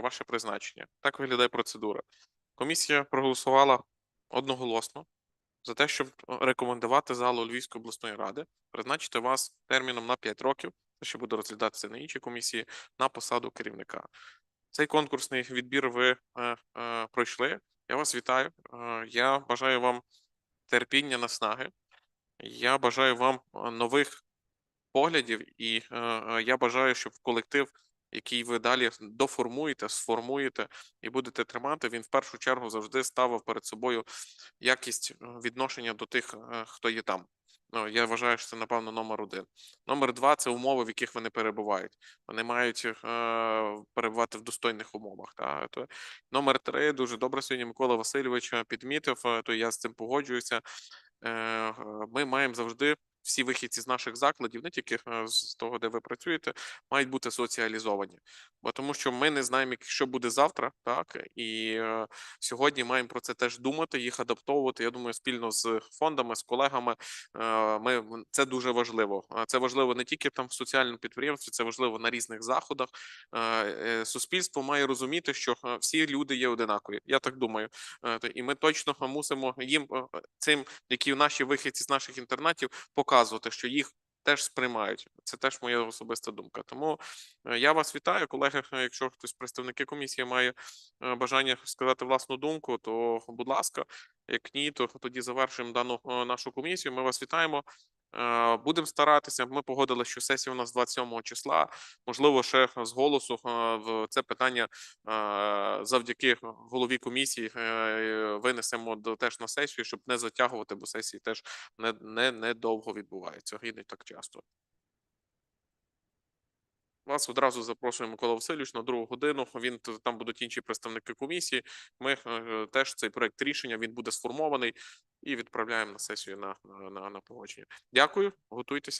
про ваше призначення. Так виглядає процедура. Комісія проголосувала одноголосно за те, щоб е, рекомендувати залу Львівської обласної ради призначити вас терміном на 5 років, те, що буде розглядатися на іншій комісії, на посаду керівника. Цей конкурсний відбір ви е, е, пройшли. Я вас вітаю. Е, я бажаю вам терпіння, наснаги. Я бажаю вам е, нових поглядів, і е, е, я бажаю, щоб колектив, який ви далі доформуєте, сформуєте і будете тримати, він в першу чергу завжди ставив перед собою якість е, відношення до тих, е, хто є там. Ну, я вважаю, що це напевно номер один. Номер два це умови, в яких вони перебувають. Вони мають е, перебувати в достойних умовах. Та? То, номер три дуже добре сьогодні Микола Васильович е, підмітив, то я з цим погоджуюся. Е, Ми маємо завжди всі вихідці з наших закладів, не тільки е, з того, де ви працюєте, мають бути соціалізовані. Бо тому, що ми не знаємо, що буде завтра, так і е, сьогодні маємо про це теж думати, їх адаптовувати. Я думаю, спільно з фондами, з колегами. е, Ми це дуже важливо. Це важливо не тільки там в соціальному підприємстві, це важливо на різних заходах. Е, е, Суспільство має розуміти, що е, всі люди є одинакові. Я так думаю. Е, І ми точно мусимо їм цим, які наші вихідці з наших інтернатів, показувати, що їх. Теж сприймають, це теж моя особиста думка. Тому е, я вас вітаю, колеги. е, Якщо хтось представники комісії має е, бажання сказати власну думку, то будь ласка, як ні, то тоді завершуємо дану нашу комісію. Ми вас вітаємо. Е, Будемо старатися. Ми погодили, що сесія у нас 27 числа. Можливо, ще з голосу е, в це питання е, завдяки голові комісії винесемо теж на сесію, щоб не затягувати, бо сесії теж не, не, не довго відбуваються і не так часто. Вас одразу запрошує Микола Васильович на другу годину. Він там будуть інші представники комісії. Ми теж цей проект рішення він буде сформований і відправляємо на сесію на, на, на, на погодження. Дякую, готуйтеся.